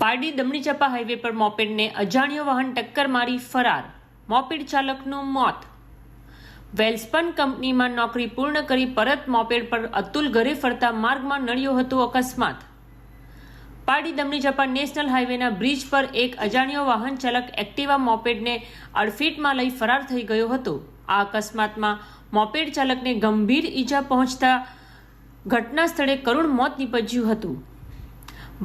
Pardi દમણીચાપા highway પર મોપેડને અજાણ્યો વાહન ટક્કર મારી ફરાર. મોપેડ ચાલકનું મોત. વેલ્સપન કંપનીમાં નોકરી પૂર્ણ કરી પરત મોપેડ પર અતુલ ઘરે ફરતા માર્ગમાં નડ્યો હતો અકસ્માત. પારડી દમણીચાપા નેશનલ હાઈવેના બ્રિજ પર એક અજાણ્યો વાહન ચાલક એક્ટિવા મોપેડને અડફેટમાં લઈ ફરાર થઈ ગયો હતો. આ અકસ્માતમાં મોપેડ ચાલકને ગંભીર ઈજા પહોંચતા ઘટના સ્થળે કરુણ મોત નીપજ્યું હતું.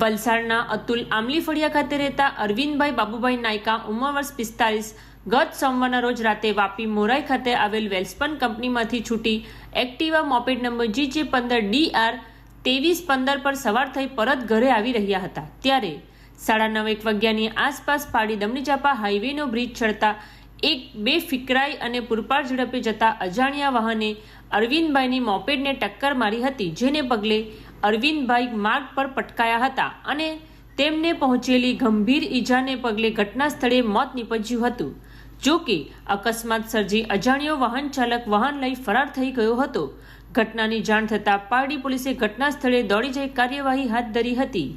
વલસાડના અતુલ આમલીફળિયા ખાતે રહેતા અરવિંદભાઈ બાબુભાઈ નાયકા ઉંમર વર્ષ પિસ્તાલીસ ગત સોમવારના રોજ રાતે વાપી મોરાઈ ખાતે આવેલ વેલ્સપન કંપનીમાંથી છૂટી એક્ટિવા મોપેડ નંબર જી જે પંદર ડી આર ત્રેવીસ પંદર પર સવાર થઈ પરત ઘરે આવી રહ્યા હતા. ત્યારે સાડા નવ એક વાગ્યાની આસપાસ પાડી દમણીચાપા હાઈવેનો બ્રિજ ચડતા એક બે ફિકરાઈ અને પૂરપાર ઝડપે જતા અજાણ્યા વાહને અરવિંદભાઈની મોપેડને ટક્કર મારી હતી, જેને પગલે અરવિંદભાઈ માર્ગ પર પટકાયા હતા અને તેમને પહોંચેલી ગંભીર ઈજાને પગલે ઘટના સ્થળે મોત નીપજ્યું હતું. જો કે અકસ્માત સર્જી અજાણ્યો વાહન ચાલક વાહન લઈ ફરાર થઈ ગયો હતો. ઘટનાની જાણ થતાં પારડી પોલીસે ઘટના સ્થળે દોડી જઈ કાર્યવાહી હાથ ધરી હતી.